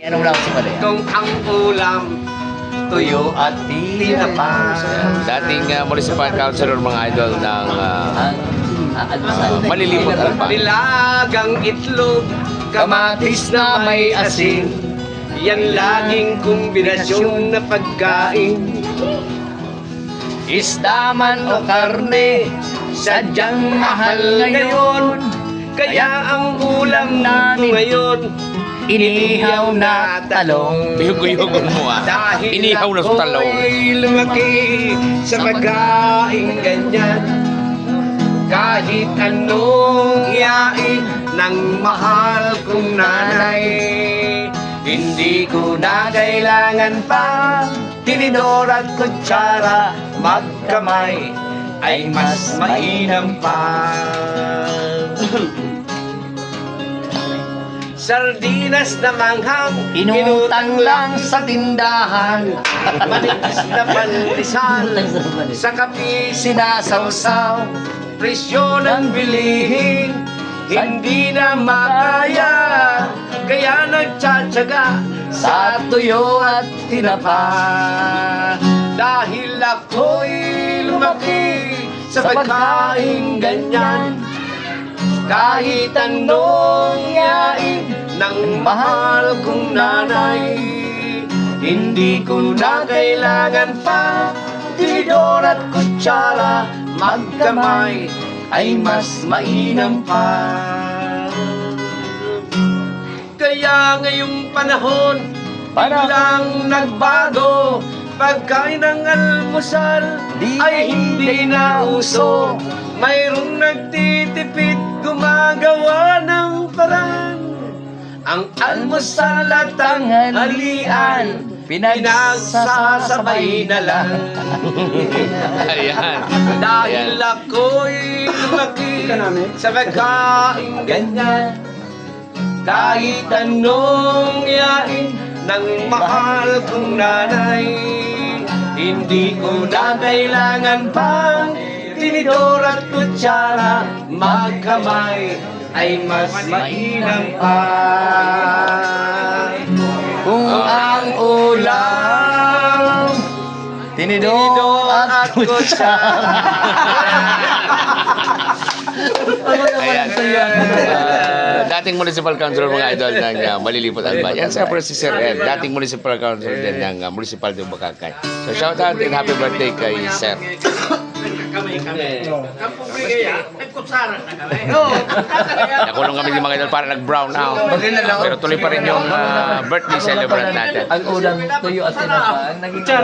Anong lang si Malaya? Kung ang ulam, tuyo at tinapa. Dating uh, municipal councilor mga idol ng uh, Ang uh, malilipot alpa. Nilagang itlog, kamatis na may asin. Yan laging kombinasyon na pagkain. Isda man o karne, Sadyang mahal ngayon. Kaya ang ulam namin ngayon, inihaw na talong. Bihog-bihog mo ah. Dahil Inihaw na sa talong. ako'y lumaki sa pagkain ganyan Kahit anong iyain ng mahal kong nanay Hindi ko na kailangan pa Tinidor at kutsara Magkamay ay mas mainam pa Sardinas na manghang Inutang lang sa tindahan. Manipis na pandesal Sa kapi Sinasawsaw. presyo ng bilihin Hindi na makaya Kaya nagtsatsaga Sa tuyo at tinapa. Dahil ako'y lumaki Sa pagkain ganyan Kahit anong yain Ng mahal kong nanay Hindi ko na kailangan pa Tinidor at kutsara Magkamay ay mas mainam pa Kaya ngayong panahon Panahon. Biglang nagbago Pagkain ng almusal Di ay hindi na uso. Mayroong nagtitipid gumagawa ng paraan. Ang almusal at ang halian Pinagsasabay na lang. Ayan. Dahil ako'y lumaki sa pagkain ganyan Kahit anong yain ng mahal kong nanay Hindi ko na kailangan pang tinidor at kutsara Magkamay ay mas mainam pa Kung ang ulam, tinidor at kutsara. Ayan. Uh, dating municipal councilor mga idol ng uh, Malilipot Alba. Yan siyempre si Sir Ed. Dating municipal councilor din ng uh, Municipal de Bacacay. So shout out and happy birthday kay Sir. Nakulong kami ng mga idol para nag-brown out. Pero tuloy pa rin yung uh, birthday celebrant natin. Ang ulam, tuyo at tinapa. Ang naging